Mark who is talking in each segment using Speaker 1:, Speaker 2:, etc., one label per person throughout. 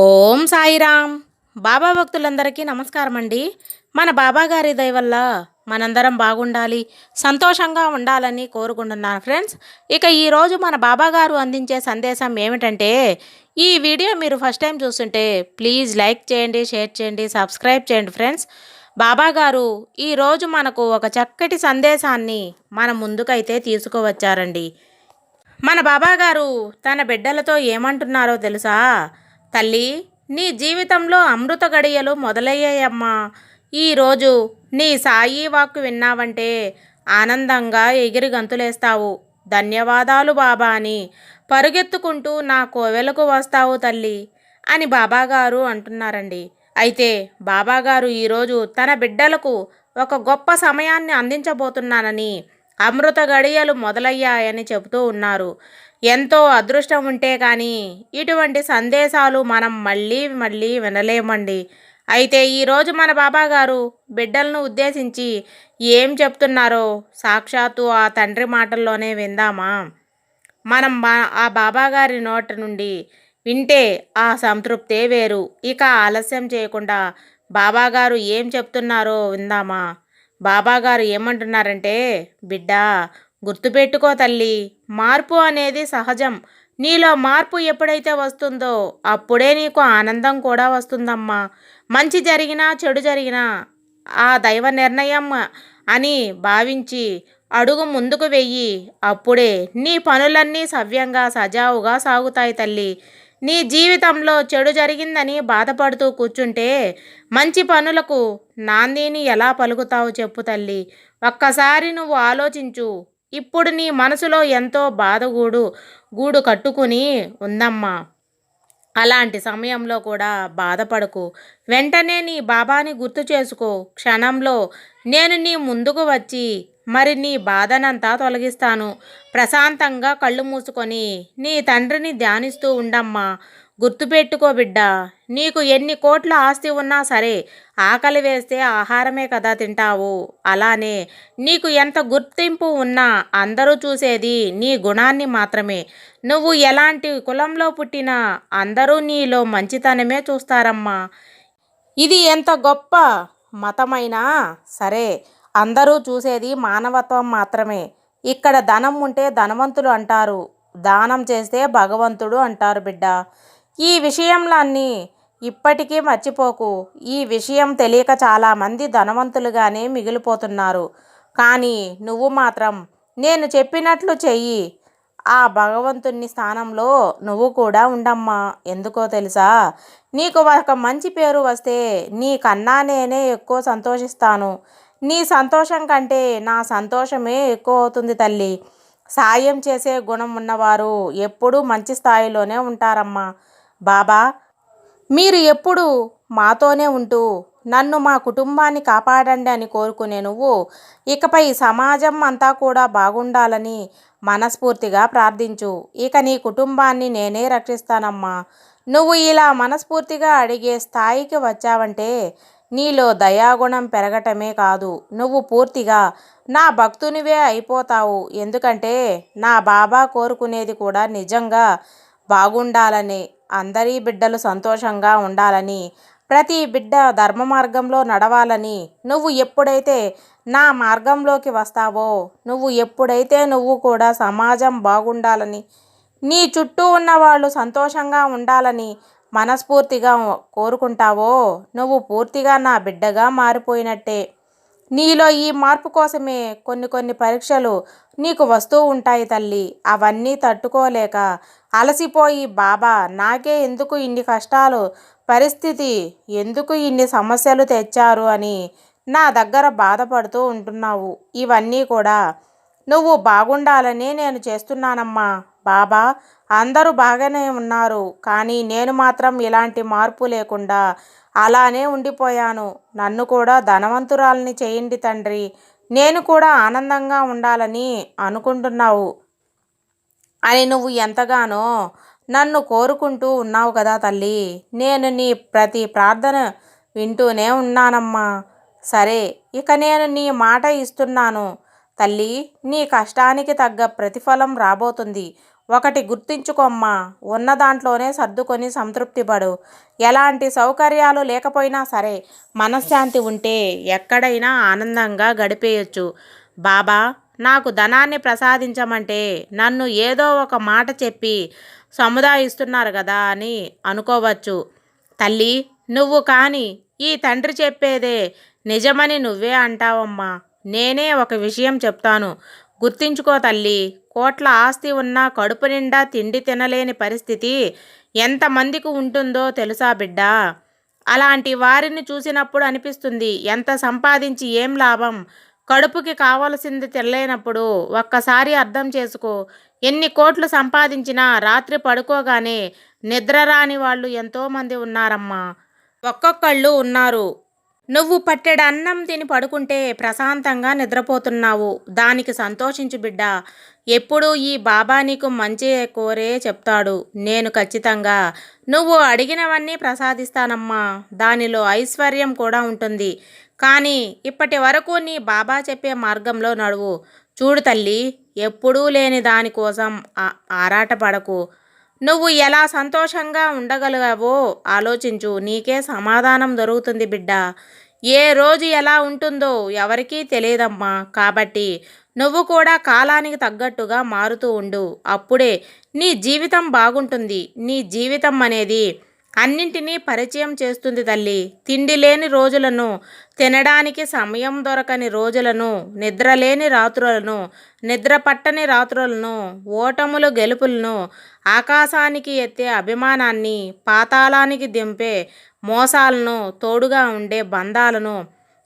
Speaker 1: ఓం సాయిరామ్ బాబా భక్తులందరికీ నమస్కారం అండి మన బాబాగారి దయ వల్ల మనందరం బాగుండాలి సంతోషంగా ఉండాలని కోరుకుంటున్నాను ఫ్రెండ్స్. ఇక ఈరోజు మన బాబాగారు అందించే సందేశం ఏమిటంటే ఈ వీడియో మీరు ఫస్ట్ టైం చూస్తుంటే ప్లీజ్ లైక్ చేయండి షేర్ చేయండి సబ్స్క్రైబ్ చేయండి ఫ్రెండ్స్. బాబాగారు ఈరోజు మనకు ఒక చక్కటి సందేశాన్ని మన ముందుకైతే తీసుకువచ్చారండి. మన బాబాగారు తన బిడ్డలతో ఏమంటున్నారో తెలుసా? తల్లి నీ జీవితంలో అమృత గడియలు మొదలయ్యాయమ్మా. ఈరోజు నీ సాయి వాక్కు విన్నావంటే ఆనందంగా ఎగిరి గంతులేస్తావు. ధన్యవాదాలు బాబా అని పరుగెత్తుకుంటూ నా కోవెలకు వస్తావు తల్లి అని బాబాగారు అంటున్నారండి. అయితే బాబాగారు ఈరోజు తన బిడ్డలకు ఒక గొప్ప సమయాన్ని అందించబోతున్నానని అమృత గడియలు మొదలయ్యాయని చెబుతూ ఉన్నారు. ఎంతో అదృష్టం ఉంటే కానీ ఇటువంటి సందేశాలు మనం మళ్ళీ మళ్ళీ వినలేమండి. అయితే ఈరోజు మన బాబాగారు బిడ్డలను ఉద్దేశించి ఏం చెప్తున్నారో సాక్షాత్తు ఆ తండ్రి మాటల్లోనే విందామా? మనం ఆ బాబాగారి నోటి నోట నుండి వింటే ఆ సంతృప్తే వేరు. ఇక ఆలస్యం చేయకుండా బాబాగారు ఏం చెప్తున్నారో విందామా? బాబాగారు ఏమంటున్నారంటే బిడ్డ గుర్తుపెట్టుకో తల్లి. మార్పు అనేది సహజం. నీలో మార్పు ఎప్పుడైతే వస్తుందో అప్పుడే నీకు ఆనందం కూడా వస్తుందమ్మా. మంచి జరిగినా చెడు జరిగినా ఆ దైవ నిర్ణయం అని భావించి అడుగు ముందుకు వెయ్యి. అప్పుడే నీ పనులన్నీ సవ్యంగా సజావుగా సాగుతాయి తల్లి. నీ జీవితంలో చెడు జరిగిందని బాధపడుతూ కూర్చుంటే మంచి పనులకు నాందిని ఎలా పలుకుతావు చెప్పు తల్లి. ఒక్కసారి నువ్వు ఆలోచించు. ఇప్పుడు నీ మనసులో ఎంతో బాధగూడు గూడు కట్టుకుని ఉందమ్మా. అలాంటి సమయంలో కూడా బాధపడకు. వెంటనే నీ బాబాని గుర్తు చేసుకో. క్షణంలో నేను నీ ముందుకు వచ్చి మరి నీ బాధనంతా తొలగిస్తాను. ప్రశాంతంగా కళ్ళు మూసుకొని నీ తండ్రిని ధ్యానిస్తూ ఉండమ్మా. గుర్తుపెట్టుకో బిడ్డ నీకు ఎన్ని కోట్ల ఆస్తి ఉన్నా సరే ఆకలి వేస్తే ఆహారమే కదా తింటావు. అలానే నీకు ఎంత గుర్తింపు ఉన్నా అందరూ చూసేది నీ గుణాన్ని మాత్రమే. నువ్వు ఎలాంటి కులంలో పుట్టినా అందరూ నీలో మంచితనమే చూస్తారమ్మా. ఇది ఎంత గొప్ప మతమైనా సరే అందరూ చూసేది మానవత్వం మాత్రమే. ఇక్కడ ధనం ఉంటే ధనవంతుడు అంటారు. దానం చేస్తే భగవంతుడు అంటారు బిడ్డ. ఈ విషయంలన్నీ ఇప్పటికీ మర్చిపోకు. ఈ విషయం తెలియక చాలామంది ధనవంతులుగానే మిగిలిపోతున్నారు. కానీ నువ్వు మాత్రం నేను చెప్పినట్లు చెయ్యి. ఆ భగవంతుని స్థానంలో నువ్వు కూడా ఉండమ్మా. ఎందుకో తెలుసా? నీకు ఒక మంచి పేరు వస్తే నీ కన్నా నేనే ఎక్కువ సంతోషిస్తాను. నీ సంతోషం కంటే నా సంతోషమే ఎక్కువ అవుతుంది తల్లి. సాయం చేసే గుణం ఉన్నవారు ఎప్పుడూ మంచి స్థాయిలోనే ఉంటారమ్మా. బాబా మీరు ఎప్పుడు మాతోనే ఉంటూ నన్ను మా కుటుంబాన్ని కాపాడండి అని కోరుకునే నువ్వు ఇకపై సమాజం అంతా కూడా బాగుండాలని మనస్ఫూర్తిగా ప్రార్థించు. ఇక నీ కుటుంబాన్ని నేనే రక్షిస్తానమ్మా. నువ్వు ఇలా మనస్ఫూర్తిగా అడిగే స్థాయికి వచ్చావంటే నీలో దయాగుణం పెరగటమే కాదు. నువ్వు పూర్తిగా నా భక్తునివే అయిపోతావు. ఎందుకంటే నా బాబా కోరుకునేది కూడా నిజంగా బాగుండాలని అందరి బిడ్డలు సంతోషంగా ఉండాలని ప్రతి బిడ్డ ధర్మ మార్గంలో నడవాలని నువ్వు ఎప్పుడైతే నా మార్గంలోకి వస్తావో నువ్వు ఎప్పుడైతే నువ్వు కూడా సమాజం బాగుండాలని నీ చుట్టూ ఉన్న వాళ్ళు సంతోషంగా ఉండాలని మనస్ఫూర్తిగా కోరుకుంటావో నువ్వు పూర్తిగా నా బిడ్డగా మారిపోయినట్టే. నీలో ఈ మార్పు కోసమే కొన్ని కొన్ని పరీక్షలు నీకు వస్తూ ఉంటాయి తల్లి. అవన్నీ తట్టుకోలేక అలసిపోయి బాబా నాకే ఎందుకు ఇన్ని కష్టాలు? పరిస్థితి ఎందుకు ఇన్ని సమస్యలు తెచ్చారు? అని నా దగ్గర బాధపడుతూ ఉంటున్నావు. ఇవన్నీ కూడా నువ్వు బాగుండాలనే నేను చేస్తున్నానమ్మా. బాబా అందరూ బాగానే ఉన్నారు. కానీ నేను మాత్రం ఇలాంటి మార్పు లేకుండా అలానే ఉండిపోయాను. నన్ను కూడా ధనవంతురాల్ని చేయండి తండ్రి. నేను కూడా ఆనందంగా ఉండాలని అనుకుంటున్నావు. అని నువ్వు ఎంతగానో నన్ను కోరుకుంటూ ఉన్నావు కదా తల్లి. నేను నీ ప్రతి ప్రార్థన వింటూనే ఉన్నానమ్మా. సరే ఇక నేను నీ మాట ఇస్తున్నాను. తల్లి నీ కష్టానికి తగ్గ ప్రతిఫలం రాబోతుంది. ఒకటి గుర్తుంచుకోమ్మా. ఉన్న దాంట్లోనే సర్దుకొని సంతృప్తి పడు. ఎలాంటి సౌకర్యాలు లేకపోయినా సరే మనశ్శాంతి ఉంటే ఎక్కడైనా ఆనందంగా గడిపేయచ్చు. బాబా నాకు ధనాన్ని ప్రసాదించమంటే నన్ను ఏదో ఒక మాట చెప్పి సముదాయిస్తున్నారు కదా అని అనుకోవచ్చు. తల్లి నువ్వు కానీ ఈ తండ్రి చెప్పేదే నిజమని నువ్వే అంటావమ్మా. నేనే ఒక విషయం చెప్తాను. గుర్తించుకో తల్లి. కోట్ల ఆస్తి ఉన్నా కడుపు నిండా తిండి తినలేని పరిస్థితి ఎంతమందికి ఉంటుందో తెలుసా బిడ్డ? అలాంటి వారిని చూసినప్పుడు అనిపిస్తుంది ఎంత సంపాదించి ఏం లాభం? కడుపుకి కావలసింది తెల్లైనప్పుడు ఒక్కసారి అర్థం చేసుకో. ఎన్ని కోట్లు సంపాదించినా రాత్రి పడుకోగానే నిద్ర రాని వాళ్ళు ఎంతోమంది ఉన్నారమ్మా. ఒక్కొక్కళ్ళు ఉన్నారు. నువ్వు పట్టెడు అన్నం తిని పడుకుంటే ప్రశాంతంగా నిద్రపోతున్నావు. దానికి సంతోషించు బిడ్డ. ఎప్పుడూ ఈ బాబా నీకు మంచి కోరే చెప్తాడు. నేను ఖచ్చితంగా నువ్వు అడిగినవన్నీ ప్రసాదిస్తానమ్మా. దానిలో ఐశ్వర్యం కూడా ఉంటుంది. కానీ ఇప్పటి వరకు నీ బాబా చెప్పే మార్గంలో నడువు. చూడు తల్లి ఎప్పుడూ లేని దానికోసం ఆ- ఆరాటపడకు. నువ్వు ఎలా సంతోషంగా ఉండగలిగావో ఆలోచించు. నీకే సమాధానం దొరుకుతుంది బిడ్డ. ఏ రోజు ఎలా ఉంటుందో ఎవరికీ తెలియదమ్మా. కాబట్టి నువ్వు కూడా కాలానికి తగ్గట్టుగా మారుతూ ఉండు. అప్పుడే నీ జీవితం బాగుంటుంది. నీ జీవితం అనేది అన్నింటినీ పరిచయం చేస్తుంది తల్లి. తిండి లేని రోజులను తినడానికి సమయం దొరకని రోజులను నిద్రలేని రాత్రులను నిద్ర పట్టని రాత్రులను ఓటములు గెలుపులను ఆకాశానికి ఎత్తే అభిమానాన్ని పాతాళానికి దింపే మోసాలను తోడుగా ఉండే బంధాలను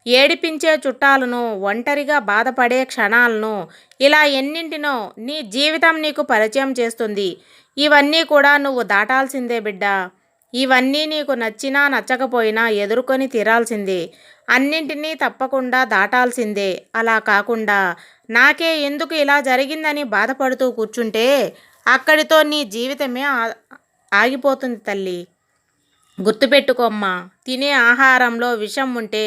Speaker 1: ఏడిపించే చుట్టాలను ఒంటరిగా బాధపడే క్షణాలను ఇలా ఎన్నింటినో నీ జీవితం నీకు పరిచయం చేస్తుంది. ఇవన్నీ కూడా నువ్వు దాటాల్సిందే బిడ్డ. ఇవన్నీ నీకు నచ్చినా నచ్చకపోయినా ఎదుర్కొని తీరాల్సిందే. అన్నింటినీ తప్పకుండా దాటాల్సిందే. అలా కాకుండా నాకే ఎందుకు ఇలా జరిగిందని బాధపడుతూ కూర్చుంటే అక్కడితో నీ జీవితమే ఆగిపోతుంది తల్లి. గుర్తుపెట్టుకోమ్మా తినే ఆహారంలో విషం ఉంటే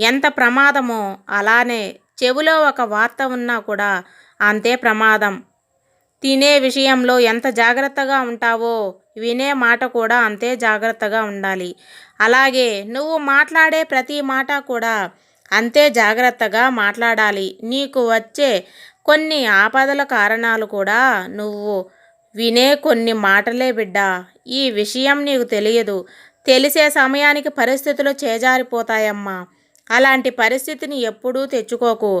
Speaker 1: ఎంత ప్రమాదమో అలానే చెవిలో ఒక వార్త ఉన్నా కూడా అంతే ప్రమాదం. తినే విషయంలో ఎంత జాగ్రత్తగా ఉంటావో వినే మాట కూడా అంతే జాగ్రత్తగా ఉండాలి. అలాగే నువ్వు మాట్లాడే ప్రతి మాట కూడా అంతే జాగ్రత్తగా మాట్లాడాలి. నీకు వచ్చే కొన్ని ఆపదల కారణాలు కూడా నువ్వు వినే కొన్ని మాటలే బిడ్డ. ఈ విషయం నీకు తెలియదు. తెలిసే సమయానికి పరిస్థితులు చేజారిపోతాయమ్మా. అలాంటి పరిస్థితిని ఎప్పుడూ తెచ్చుకోకు.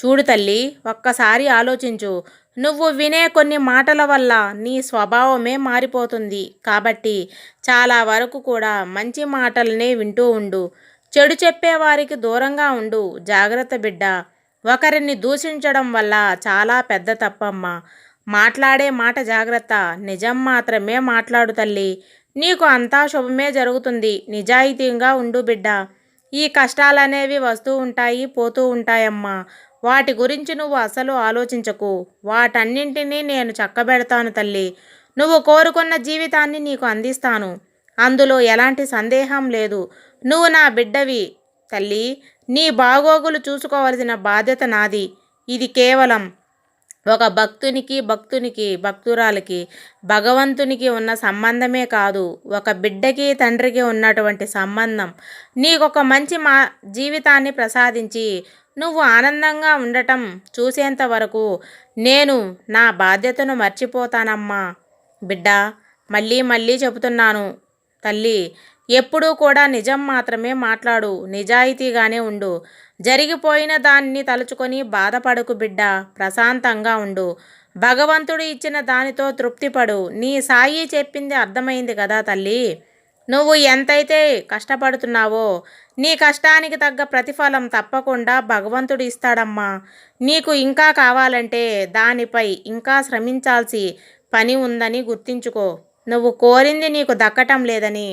Speaker 1: చూడు తల్లి ఒక్కసారి ఆలోచించు. నువ్వు వినే కొన్ని మాటల వల్ల నీ స్వభావమే మారిపోతుంది. కాబట్టి చాలా వరకు కూడా మంచి మాటలనే వింటూ ఉండు. చెడు చెప్పేవారికి దూరంగా ఉండు. జాగ్రత్త బిడ్డ. ఒకరిని దూషించడం వల్ల చాలా పెద్ద తప్పమ్మా. మాట్లాడే మాట జాగ్రత్త. నిజం మాత్రమే మాట్లాడు తల్లి. నీకు అంతా శుభమే జరుగుతుంది. నిజాయితీగా ఉండు బిడ్డ. ఈ కష్టాలనేవి వస్తూ ఉంటాయి పోతూ ఉంటాయమ్మా. వాటి గురించి నువ్వు అసలు ఆలోచించకు. వాటన్నింటినీ నేను చక్కబెడతాను తల్లి. నువ్వు కోరుకున్న జీవితాన్ని నీకు అందిస్తాను. అందులో ఎలాంటి సందేహం లేదు. నువ్వు నా బిడ్డవి తల్లి. నీ బాగోగులు చూసుకోవలసిన బాధ్యత నాది. ఇది కేవలం ఒక భక్తునికి భక్తునికి భక్తురాలికి భగవంతునికి ఉన్న సంబంధమే కాదు. ఒక బిడ్డకి తండ్రికి ఉన్నటువంటి సంబంధం. నీకొక మంచి మా జీవితాన్ని ప్రసాదించి నువ్వు ఆనందంగా ఉండటం చూసేంత వరకు నేను నా బాధ్యతను మర్చిపోతానమ్మా. బిడ్డ మళ్ళీ మళ్ళీ చెబుతున్నాను. తల్లి ఎప్పుడూ కూడా నిజం మాత్రమే మాట్లాడు. నిజాయితీగానే ఉండు. జరిగిపోయిన దాన్ని తలుచుకొని బాధపడకు బిడ్డ. ప్రశాంతంగా ఉండు. భగవంతుడు ఇచ్చిన దానితో తృప్తిపడు. నీ సాయి చెప్పింది అర్థమైంది కదా తల్లి? నువ్వు ఎంతైతే కష్టపడుతున్నావో నీ కష్టానికి తగ్గ ప్రతిఫలం తప్పకుండా భగవంతుడు ఇస్తాడమ్మా. నీకు ఇంకా కావాలంటే దానిపై ఇంకా శ్రమించాల్సి పని ఉందని గుర్తించుకో. నువ్వు కోరింది నీకు దక్కటం లేదని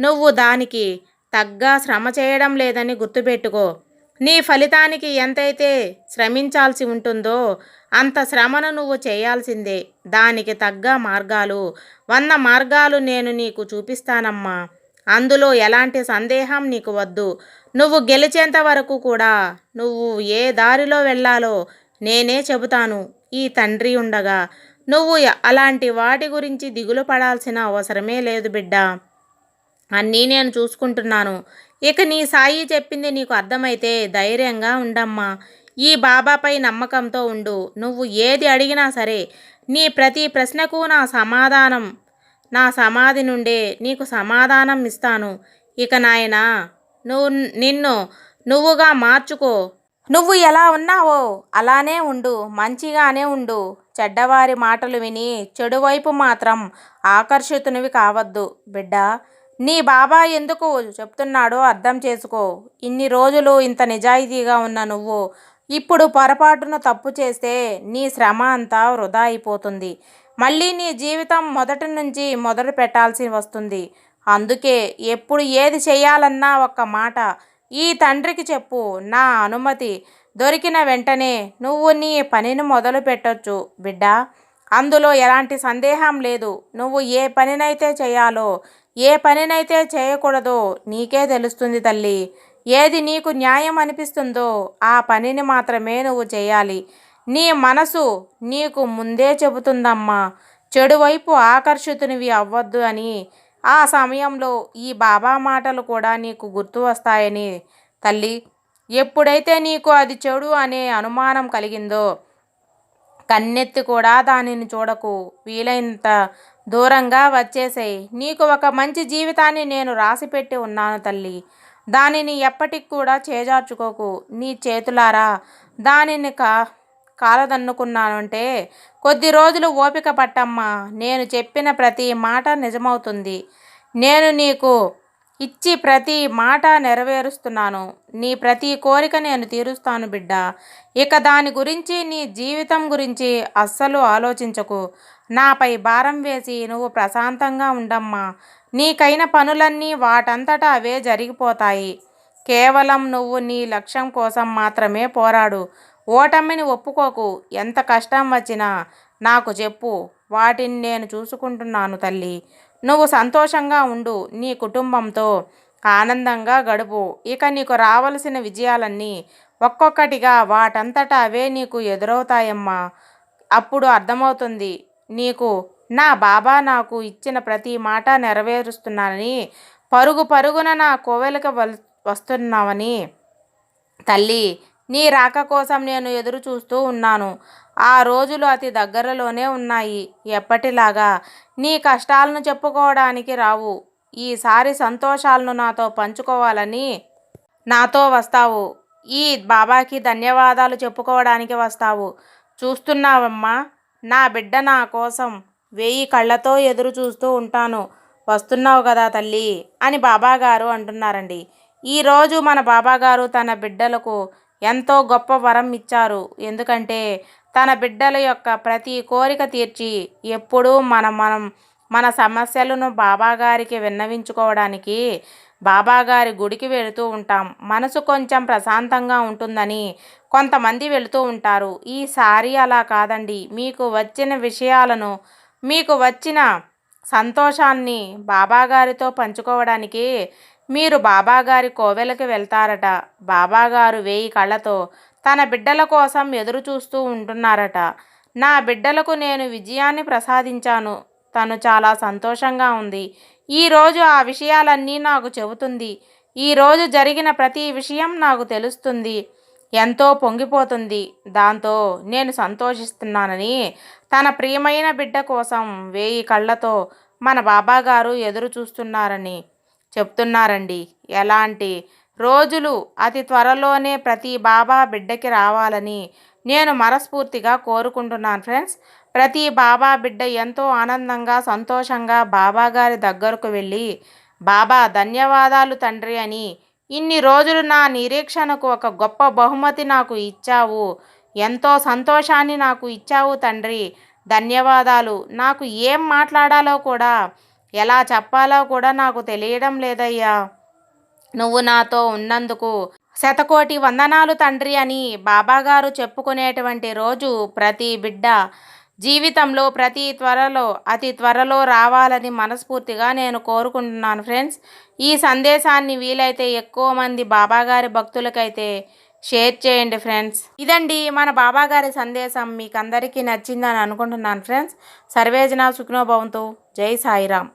Speaker 1: నువ్వు దానికి తగ్గ శ్రమ చేయడం లేదని గుర్తుపెట్టుకో. నీ ఫలితానికి ఎంతైతే శ్రమించాల్సి ఉంటుందో అంత శ్రమను నువ్వు చేయాల్సిందే. దానికి తగ్గ మార్గాలు. వంద మార్గాలు నేను నీకు చూపిస్తానమ్మా. అందులో ఎలాంటి సందేహం నీకు వద్దు. నువ్వు గెలిచేంత వరకు కూడా నువ్వు ఏ దారిలో వెళ్ళాలో నేనే చెబుతాను. ఈ తండ్రి ఉండగా నువ్వు అలాంటి వాటి గురించి దిగులు పడాల్సిన అవసరమే లేదు బిడ్డ. అన్నీ నేను చూసుకుంటున్నాను. ఇక నీ సాయి చెప్పింది నీకు అర్థమైతే ధైర్యంగా ఉండమ్మా. ఈ బాబాపై నమ్మకంతో ఉండు. నువ్వు ఏది అడిగినా సరే నీ ప్రతి ప్రశ్నకు నా సమాధానం నా సమాధి నుండే నీకు సమాధానం ఇస్తాను. ఇక నాయనా నువ్వు నిన్ను నువ్వుగా మార్చుకో. నువ్వు ఎలా ఉన్నావో అలానే ఉండు. మంచిగానే ఉండు. చెడ్డవారి మాటలు విని చెడువైపు మాత్రం ఆకర్షితునివి కావద్దు. బిడ్డ నీ బాబా ఎందుకు చెప్తున్నాడో అర్థం చేసుకో. ఇన్ని రోజులు ఇంత నిజాయితీగా ఉన్న నువ్వు ఇప్పుడు పొరపాటున తప్పు చేస్తే నీ శ్రమ అంతా వృధా అయిపోతుంది. మళ్ళీ నీ జీవితం మొదటి నుంచి మొదలు పెట్టాల్సి వస్తుంది. అందుకే ఎప్పుడు ఏది చేయాలన్నా ఒక్క మాట ఈ తండ్రికి చెప్పు నా అనుమతి దొరికిన వెంటనే నువ్వు నీ పనిని మొదలు పెట్టొచ్చు బిడ్డ. అందులో ఎలాంటి సందేహం లేదు. నువ్వు ఏ పనినైతే చేయాలో ఏ పనినైతే చేయకూడదో నీకే తెలుస్తుంది తల్లి. ఏది నీకు న్యాయం అనిపిస్తుందో ఆ పనిని మాత్రమే నువ్వు చేయాలి. నీ మనసు నీకు ముందే చెబుతుందమ్మా. చెడువైపు ఆకర్షితునివి అవ్వద్దు అని. ఆ సమయంలో ఈ బాబా మాటలు కూడా నీకు గుర్తు వస్తాయని. తల్లి ఎప్పుడైతే నీకు అది చెడు అనే అనుమానం కలిగిందో కన్నెత్తి కూడా దానిని చూడకు. వీలైనంత దూరంగా వచ్చేసేయి. నీకు ఒక మంచి జీవితాన్ని నేను రాసిపెట్టి ఉన్నాను తల్లి. దానిని ఎప్పటికి కూడా చేజార్చుకోకు. నీ చేతులారా. దానిని కా కాలదన్నుకున్నానంటే కొద్ది రోజులు ఓపిక పట్టమ్మా. నేను చెప్పిన ప్రతి మాట నిజమవుతుంది. నేను నీకు ఇచ్చి ప్రతి మాట నెరవేరుస్తున్నాను. నీ ప్రతి కోరిక నేను తీరుస్తాను బిడ్డ. ఇక దాని గురించి నీ జీవితం గురించి అస్సలు ఆలోచించకు. నాపై భారం వేసి నువ్వు ప్రశాంతంగా ఉండమ్మా. నీకైన పనులన్నీ వాటంతటా అవే జరిగిపోతాయి. కేవలం నువ్వు నీ లక్ష్యం కోసం మాత్రమే పోరాడు. ఓటమిని ఒప్పుకోకు. ఎంత కష్టం వచ్చినా నాకు చెప్పు. వాటిని నేను చూసుకుంటున్నాను తల్లి. నువ్వు సంతోషంగా ఉండు నీ కుటుంబంతో ఆనందంగా గడుపు. ఇక నీకు రావలసిన విజయాలన్నీ ఒక్కొక్కటిగా వాటంతటా అవే నీకు ఎదురవుతాయమ్మా. అప్పుడు అర్థమవుతుంది నీకు నా బాబా నాకు ఇచ్చిన ప్రతి మాట నెరవేరుస్తున్నానని పరుగు పరుగున నా కోవెలకు వల్ వస్తున్నావని. తల్లి నీ రాక కోసం నేను ఎదురు చూస్తూ ఉన్నాను. ఆ రోజులు అతి దగ్గరలోనే ఉన్నాయి. ఎప్పటిలాగా? నీ కష్టాలను చెప్పుకోవడానికి రావు. ఈసారి సంతోషాలను నాతో పంచుకోవాలని నాతో వస్తావు. ఈ బాబాకి ధన్యవాదాలు చెప్పుకోవడానికి వస్తావు. చూస్తున్నావమ్మా నా బిడ్డ నా కోసం వెయ్యి కళ్ళతో ఎదురు చూస్తూ ఉంటాను. వస్తున్నావు కదా తల్లి అని బాబాగారు అంటున్నారండి. ఈరోజు మన బాబాగారు తన బిడ్డలకు ఎంతో గొప్ప వరం ఇచ్చారు. ఎందుకంటే తన బిడ్డల యొక్క ప్రతి కోరిక తీర్చి ఎప్పుడూ మన మనం మన సమస్యలను బాబాగారికి విన్నవించుకోవడానికి బాబాగారి గుడికి వెళుతూ ఉంటాం. మనసు కొంచెం ప్రశాంతంగా ఉంటుందని కొంతమంది వెళుతూ ఉంటారు. ఈసారి అలా కాదండి. మీకు వచ్చిన విషయాలను మీకు వచ్చిన సంతోషాన్ని బాబాగారితో పంచుకోవడానికి మీరు బాబాగారి కోవెలకు వెళ్తారట. బాబాగారు వేయి కళ్ళతో తన బిడ్డల కోసం ఎదురు చూస్తూ ఉంటున్నారట. నా బిడ్డలకు నేను విజయాన్ని ప్రసాదించాను. తను చాలా సంతోషంగా ఉంది. ఈరోజు ఆ విషయాలన్నీ నాకు చెబుతుంది. ఈరోజు జరిగిన ప్రతి విషయం నాకు తెలుస్తుంది. ఎంతో పొంగిపోతుంది. దాంతో నేను సంతోషిస్తున్నానని తన ప్రియమైన బిడ్డ కోసం వేయి కళ్ళతో మన బాబాగారు ఎదురు చూస్తున్నారని చెప్తున్నారండి. ఎలాంటి రోజులు అతి త్వరలోనే ప్రతి బాబా బిడ్డకి రావాలని నేను మనస్ఫూర్తిగా కోరుకుంటున్నాను ఫ్రెండ్స్. ప్రతి బాబా బిడ్డ ఎంతో ఆనందంగా సంతోషంగా బాబా గారి దగ్గరకు వెళ్ళి బాబా ధన్యవాదాలు తండ్రి అని. ఇన్ని రోజులు నా నిరీక్షణకు ఒక గొప్ప బహుమతి నాకు ఇచ్చావు. ఎంతో సంతోషాన్ని నాకు ఇచ్చావు తండ్రి. ధన్యవాదాలు. నాకు ఏం మాట్లాడాలో కూడా ఎలా చెప్పాలో కూడా నాకు తెలియడం లేదయ్యా. నువ్వు నాతో ఉన్నందుకు శతకోటి వందనాలు తండ్రి అని బాబాగారు చెప్పుకునేటువంటి రోజు ప్రతి బిడ్డ జీవితంలో ప్రతి త్వరలో అతి త్వరలో రావాలని మనస్ఫూర్తిగా నేను కోరుకుంటున్నాను ఫ్రెండ్స్. ఈ సందేశాన్ని వీలైతే ఎక్కువ మంది బాబాగారి భక్తులకైతే షేర్ చేయండి ఫ్రెండ్స్. ఇదండి మన బాబాగారి సందేశం. మీకు అందరికీ నచ్చిందని అనుకుంటున్నాను ఫ్రెండ్స్. సర్వేజన సుఖనోభవంతో. జై సాయిరామ్.